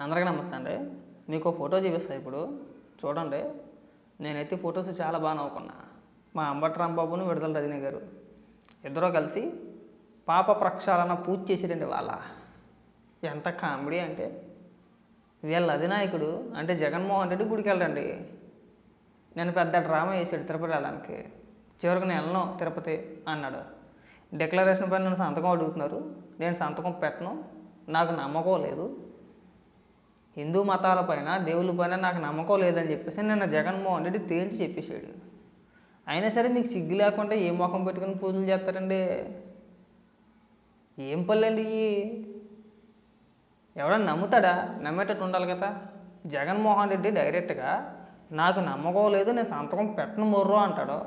అందరికీ నమస్తే అండి. మీకు ఫోటో చూపిస్తాను ఇప్పుడు. చూడండి. నేనైతే ఫొటోస్ చాలా బాగా నవ్వుకున్నా. మా అంబటి రాంబాబును విడుదల రజనీ గారు ఇద్దరూ కలిసి పాప ప్రక్షాళన పూజ చేసారండి వాళ్ళ ఎంత కామెడీ అంటే వీళ్ళ అధినాయకుడు అంటే జగన్మోహన్ రెడ్డి గుడికి వెళ్ళండి నేను పెద్ద డ్రామా వేసాడు తిరుపతి వెళ్ళడానికి. చివరికి నేను వెళ్ళను తిరుపతి అన్నాడు. డిక్లరేషన్ పైన నన్ను సంతకం అడుగుతున్నారు. నేను సంతకం పెట్టను. నాకు నమ్మకం లేదు. హిందూ మతాలపైన దేవుళ్ళపైన నాకు నమ్మకం లేదని చెప్పేసి నిన్న జగన్మోహన్ రెడ్డి తేల్చి చెప్పేశాడు. అయినా సరే మీకు సిగ్గు లేకుండా ఏ మొఖం పెట్టుకుని పూజలు చేస్తారండి? ఏం పల్లెండి ఇవి? ఎవడన్నా నమ్ముతాడా? నమ్మేటట్టు ఉండాలి కదా. జగన్మోహన్ రెడ్డి డైరెక్ట్గా నాకు నమ్మకం లేదు నేను సంతకం పెట్టను మొర్రో అంటాడు.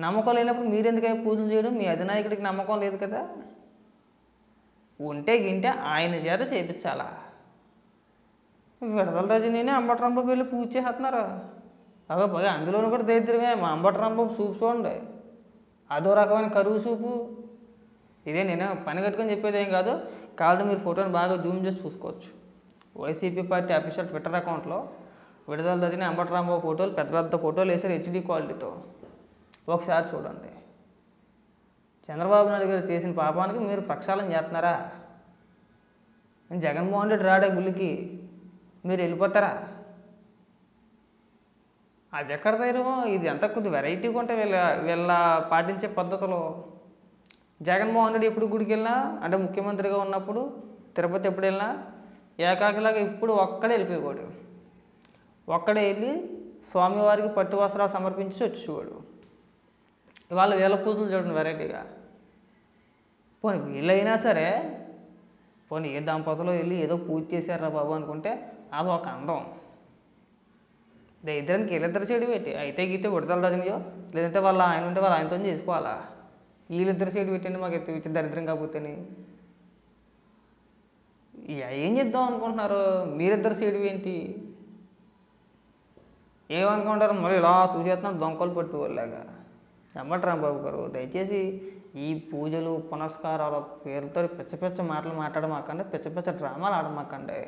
నమ్మకం లేనప్పుడు మీరెందుకై పూజలు చేయడం? మీ అధినాయకుడికి నమ్మకం లేదు కదా. ఉంటే గింటే ఆయన చేత చేపించాలా? విడదల రజనీని అంబటరంబ వెళ్ళి పూజ చేస్తున్నారు? అగో పైగా అందులోనూ కూడా దరిద్రమే. మా అంబటరంబ సూపు చూడండి. అదో రకమైన కరువు సూపు. ఇదే నేను పని కట్టుకొని చెప్పేది ఏం కాదు. కావాలంటే మీరు ఫోటోని బాగా జూమ్ చేసి చూసుకోవచ్చు. వైసీపీ పార్టీ అఫీషియల్ ట్విట్టర్ అకౌంట్లో విడుదల రజని అంబటరాంబాబు ఫోటోలు పెద్ద పెద్ద ఫోటోలు వేసారు హెచ్డి క్వాలిటీతో. ఒకసారి చూడండి. చంద్రబాబు నాయుడు గారు చేసిన పాపానికి మీరు ప్రక్షాళన చేస్తున్నారా? జగన్మోహన్ రెడ్డి రాడే గుళ్ళకి మీరు వెళ్ళిపోతారా? అది ఎక్కడ ధైర్యమో? ఇది ఎంత కొద్ది వెరైటీగా ఉంటాయి వీళ్ళ వీళ్ళ పాటించే పద్ధతులు. జగన్మోహన్ రెడ్డి ఎప్పుడు గుడికి వెళ్ళినా అంటే ముఖ్యమంత్రిగా ఉన్నప్పుడు తిరుపతి ఎప్పుడు వెళ్ళినా ఏకాకిలాగా ఇప్పుడు ఒక్కడే వెళ్ళిపోయేవాడు. ఒక్కడే వెళ్ళి స్వామివారికి పట్టు వస్త్రాలు సమర్పించి వచ్చేవాడు. ఇవాళ వీళ్ళ పూజలు చూడండి వెరైటీగా. పోనీ వీళ్ళైనా సరే పోనీ ఏ దంపతులు వెళ్ళి ఏదో పూజ చేశారా బాబు అనుకుంటే అది ఒక అందం. ఇద్దరికి వీళ్ళిద్దరు చెడు పెట్టి అయితే గీతే విడతల రజనీయో లేదంటే వాళ్ళ ఆయన ఉంటే వాళ్ళ ఆయనతో చేసుకోవాలా? వీళ్ళిద్దరు చెడు పెట్టండి మాకు ఎత్తు ఇచ్చి దరిద్రం కాకపోతేని ఏం చేద్దాం అనుకుంటున్నారు? మీరిద్దరు చెడు ఏంటి? ఏమనుకుంటారు? మళ్ళీ ఇలా చూసేస్తున్నారు దొంగలు పట్టుకోలేగా నమ్మట్రా బాబు గారు? దయచేసి ఈ పూజలు పునస్కారాల పేరుతో పిచ్చ పిచ్చ మాటలు మాట్లాడమాకండి పిచ్చ పిచ్చ డ్రామాలు ఆడమాకండి.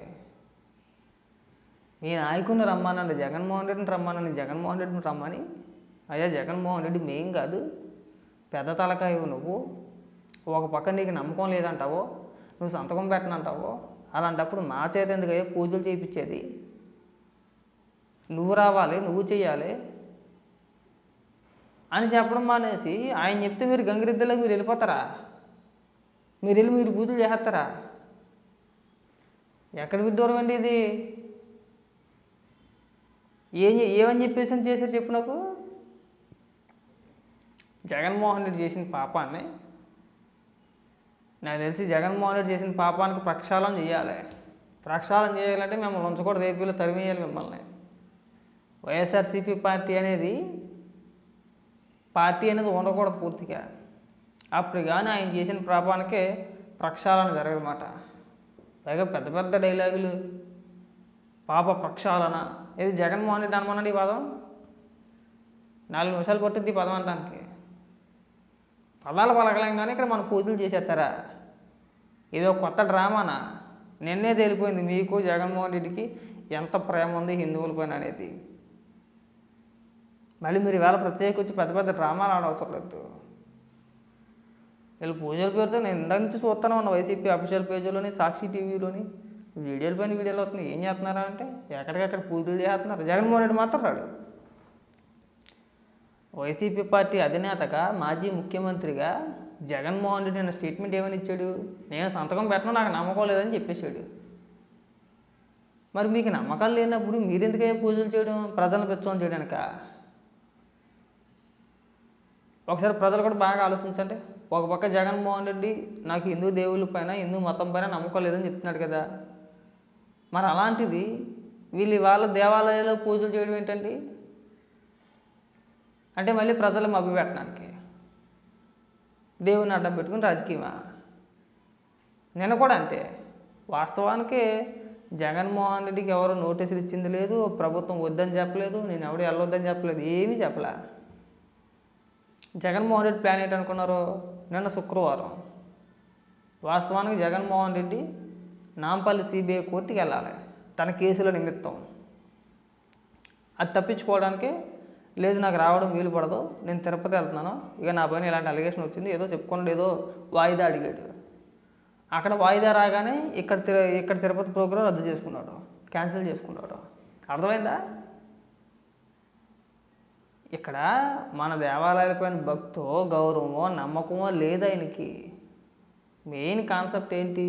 నీ నాయకుడిని రమ్మానండి జగన్మోహన్ రెడ్డిని రమ్మానండి జగన్మోహన్ రెడ్డిని రమ్మని? అయ్యా జగన్మోహన్ రెడ్డి మెయిన్ కాదు. పెద్ద తలకాయవు నువ్వు. ఒక పక్క నీకు నమ్మకం లేదంటావో నువ్వు సంతకం పెట్టనంటావో అలాంటప్పుడు మా చేత ఎందుకయ్యా పూజలు చేయించేది? నువ్వు రావాలి నువ్వు చేయాలి అని చెప్పడం మానేసి ఆయన చెప్తే మీరు గంగిరెద్దులకు మీరు వెళ్ళిపోతారా? మీరు వెళ్ళి మీరు పూజలు చేస్తారా ఎక్కడ విడ్డూరం అండి ఇది? ఏం ఏమని చెప్పేసి అని చేశారు చెప్పు నాకు? జగన్మోహన్ రెడ్డి చేసిన పాపాన్ని నాకు తెలిసి జగన్మోహన్ రెడ్డి చేసిన పాపానికి ప్రక్షాళన చేయాలి. ప్రక్షాళన చేయాలంటే మిమ్మల్ని ఉంచకూడదు ఏపీలో తరిమేయాలి మిమ్మల్ని. వైఎస్ఆర్సీపీ పార్టీ అనేది పార్టీ అనేది ఉండకూడదు పూర్తిగా. అప్పుడు కానీ ఆయన చేసిన పాపానికే ప్రక్షాళన జరగదన్నమాట. పైగా పెద్ద పెద్ద డైలాగులు పాప ప్రక్షాళన ఇది జగన్మోహన్ రెడ్డి అనమన్నాడు ఈ పదం? నాలుగు నిమిషాలు పట్టింది ఈ పదం అనడానికి పదాలు పలకలేం కానీ ఇక్కడ మన పూజలు చేసేస్తారా? ఇదో కొత్త డ్రామానా? నిన్నే తేలిపోయింది మీకు జగన్మోహన్ రెడ్డికి ఎంత ప్రేమ ఉంది హిందువుల పైన అనేది. మళ్ళీ మీరు ఈవేళ ప్రత్యేక వచ్చి పెద్ద పెద్ద డ్రామాలు ఆడవసరం లేదు. వీళ్ళు పూజల పేరుతో నేను ఇందాక నుంచి చూస్తాను ఉన్న వైసీపీ అఫీషియల్ పేజీలోని సాక్షి టీవీలోని వీడియోల పైన వీడియోలు వస్తున్నాయి ఏం చేస్తున్నారా అంటే ఎక్కడికక్కడ పూజలు చేస్తున్నారు. జగన్మోహన్ రెడ్డి మాత్రం రాడు. వైసీపీ పార్టీ అధినేతగా మాజీ ముఖ్యమంత్రిగా జగన్మోహన్ రెడ్డి నిన్న స్టేట్మెంట్ ఏమని ఇచ్చాడు? నేను సంతకం పెట్టను నాకు నమ్మకం లేదని చెప్పేశాడు. మరి మీకు నమ్మకాలు లేనప్పుడు మీరెందుకే పూజలు చేయడం? ప్రజలను పెంచడం చేయడానిక? ఒకసారి ప్రజలు కూడా బాగా ఆలోచించండి. ఒక పక్క జగన్మోహన్ రెడ్డి నాకు హిందూ దేవుళ్ళ పైన హిందూ మతం పైన నమ్మకం లేదని చెప్తున్నాడు కదా. మరి అలాంటిది వీళ్ళు వాళ్ళ దేవాలయాల్లో పూజలు చేయడం ఏంటండి? అంటే మళ్ళీ ప్రజలు మభ్య పెట్టడానికి. దేవుని అడ్డం పెట్టుకుని రాజకీయమా? నిన్న కూడా అంతే. వాస్తవానికి జగన్మోహన్ రెడ్డికి ఎవరు నోటీసులు ఇచ్చింది లేదు ప్రభుత్వం వద్దని చెప్పలేదు నేను ఎవడు వెళ్ళొద్దని చెప్పలేదు ఏమీ చెప్పలే. జగన్మోహన్ రెడ్డి ప్లాన్ ఏంటనుకున్నారు? నిన్న శుక్రవారం. వాస్తవానికి జగన్మోహన్ రెడ్డి నాంపల్లి సిబిఐ కోర్టుకి వెళ్ళాలి. తన కేసుల నిమిత్తం అది తప్పించుకోవడానికి లేదు నాకు రావడం వీలు పడదు నేను తిరుపతి వెళ్తున్నాను. ఇక నా పైన ఇలాంటి అలిగేషన్ వచ్చింది ఏదో చెప్పుకోండి ఏదో వాయిదా అడిగాడు. అక్కడ వాయిదా రాగానే ఇక్కడ తిరు ఇక్కడ తిరుపతి ప్రోగ్రాం రద్దు చేసుకున్నాడు క్యాన్సిల్ చేసుకున్నాడు. అర్థమైందా? ఇక్కడ మన దేవాలయాలపైన భక్తో గౌరవమో నమ్మకమో లేదు ఆయనకి. మెయిన్ కాన్సెప్ట్ ఏంటి?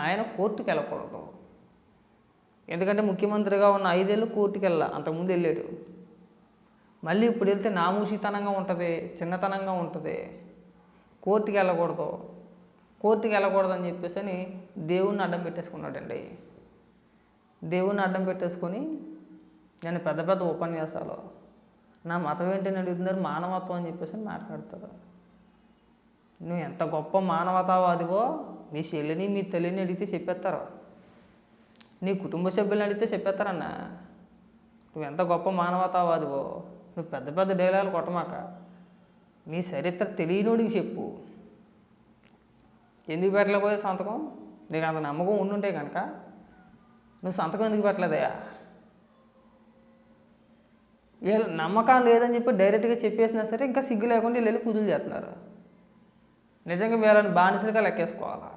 ఆయన కోర్టుకి వెళ్ళకూడదు ఎందుకంటే ముఖ్యమంత్రిగా ఉన్న ఐదేళ్ళు కోర్టుకి వెళ్ళా అంతకుముందు వెళ్ళాడు. మళ్ళీ ఇప్పుడు వెళ్తే నామూషితనంగా ఉంటుంది చిన్నతనంగా ఉంటుంది. కోర్టుకి వెళ్ళకూడదు కోర్టుకి వెళ్ళకూడదు అని చెప్పేసి అని దేవుణ్ణి అడ్డం పెట్టేసుకున్నాడండి. దేవుణ్ణి అడ్డం పెట్టేసుకొని నేను పెద్ద పెద్ద ఉపన్యాసాలు. నా మతం ఏంటని అడుగుతున్నారు మానవత్వం అని చెప్పేసి అని మాట్లాడతారు. నువ్వు ఎంత గొప్ప మానవతావాదివో మీ చెల్లిని మీ తల్లిని అడిగితే చెప్పేస్తారు. నీ కుటుంబ సభ్యులను అడిగితే చెప్పేస్తారన్న. నువ్వు ఎంత గొప్ప మానవతావాదివో నువ్వు పెద్ద పెద్ద డైలాగులు కొట్టమాక. నీ చరిత్ర తెలియనోడికి చెప్పు. ఎందుకు పెట్టలేకపోతే సంతకం? నీకు అంత నమ్మకం ఉండుంటే కనుక నువ్వు సంతకం ఎందుకు పెట్టలేదయా నమ్మకం లేదని చెప్పి డైరెక్ట్గా చెప్పేసినా సరే ఇంకా సిగ్గు లేకుండా వీళ్ళు వెళ్ళి పూజలు చేస్తున్నారు. నిజంగా వీళ్ళని బానిసలుగా లెక్కేసుకోవాలా?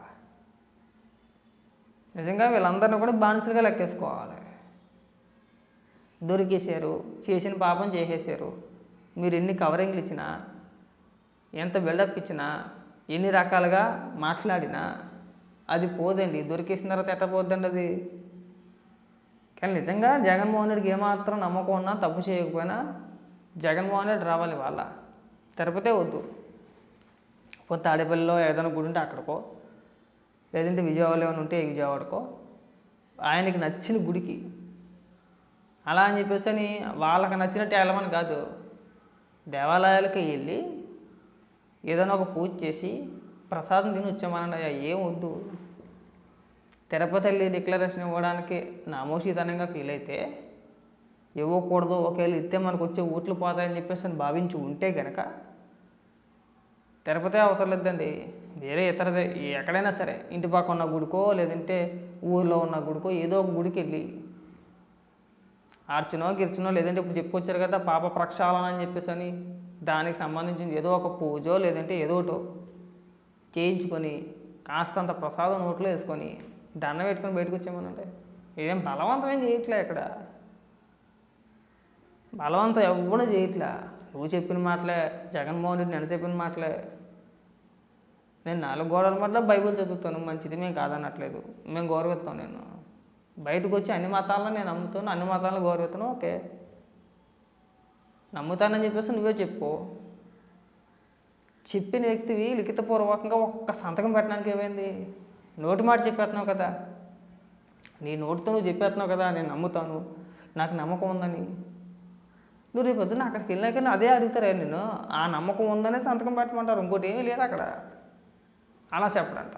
నిజంగా వీళ్ళందరినీ కూడా బానిసలుగా లెక్కేసుకోవాలి. దొరికేశారు చేసిన పాపం చేసేసారు మీరు ఎన్ని కవరింగ్లు ఇచ్చినా ఎంత బిల్డప్ ఇచ్చినా ఎన్ని రకాలుగా మాట్లాడినా అది పోదండి. దొరికేసిన తర్వాత ఎట్టపోద్దండి అది? కానీ నిజంగా జగన్మోహన్ రెడ్డికి ఏమాత్రం నమ్మకం ఉన్నా తప్పు చేయకపోయినా జగన్మోహన్ రెడ్డి రావాలి వాళ్ళ. తిరుపతే వద్దు. పోతే తాడేపల్లిలో ఏదైనా గుడి ఉంటే అక్కడికో లేదంటే విజయవాడలో ఏమైనా ఉంటే విజయవాడకో ఆయనకి నచ్చిన గుడికి. అలా అని చెప్పేసి అని వాళ్ళకి నచ్చినట్టు వెళ్ళమని కాదు. దేవాలయాలకి వెళ్ళి ఏదైనా ఒక పూజ చేసి ప్రసాదం తిని వచ్చామనండి అయ్యా ఏం వద్దు. తిరుపతి వెళ్ళి డిక్లరేషన్ ఇవ్వడానికి నామోషితనంగా ఫీల్ అయితే ఇవ్వకూడదు. ఒకవేళ ఇస్తే మనకు వచ్చే ఓట్లు పోతాయని చెప్పేసి అని భావించి ఉంటే కనుక తిరుపతి అవసరం లేదండి. వేరే ఇతరదే ఎక్కడైనా సరే ఇంటి పక్క ఉన్న గుడికో లేదంటే ఊర్లో ఉన్న గుడికో ఏదో ఒక గుడికి వెళ్ళి అర్చనో గిర్చనో లేదంటే ఇప్పుడు చెప్పుకొచ్చారు కదా పాప ప్రక్షాళన అని చెప్పేసి అని దానికి సంబంధించింది ఏదో ఒక పూజో లేదంటే ఏదో ఒకటో చేయించుకొని కాస్తంత ప్రసాదం నోట్లో వేసుకొని దండం పెట్టుకొని బయటకు వచ్చామనంటే ఏం బలవంతమేం చేయట్లే ఇక్కడ బలవంతం ఎవ్వడూ చేయట్లే. నువ్వు చెప్పిన మాటలే జగన్మోహన్ రెడ్డి నేను చెప్పిన మాటలే. నేను నాలుగు గోడల మధ్య బైబిల్ చదువుతాను మంచిది మేము కాదనట్లేదు. మేము గౌరవిస్తాం నేను. బయటకు వచ్చి అన్ని మతాలను నేను నమ్ముతాను అన్ని మతాలను గౌరవిస్తాను ఓకే. నమ్ముతానని చెప్పేసి నువ్వే చెప్పు. చెప్పిన వ్యక్తివి లిఖితపూర్వకంగా ఒక్క సంతకం పెట్టడానికి ఏమైంది? నోటి మాట చెప్పేస్తున్నావు కదా. నీ నోటితో నువ్వు చెప్పేస్తున్నావు కదా నేను నమ్ముతాను. నాకు నమ్మకం ఉందని. నువ్వు రేపు పొద్దున్న అక్కడికి వెళ్ళాక అదే అడుగుతారే నేను ఆ నమ్మకం ఉందనే సంతకం పెట్టమంటారు. ఇంకోటి ఏమీ లేదు అక్కడ. అలా చెప్పడంట.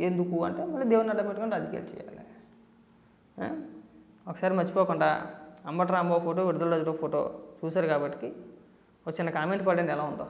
ఎందుకు అంటే మళ్ళీ దేవుని అడ్డం పెట్టుకొని రాజకీయాలు చేయాలి. ఒకసారి మర్చిపోకుండా అంబటి రాంబాబు ఫోటో విడుదల రోజు ఫోటో చూశారు కాబట్టి ఒక చిన్న కామెంట్ పడండి ఎలా ఉందో.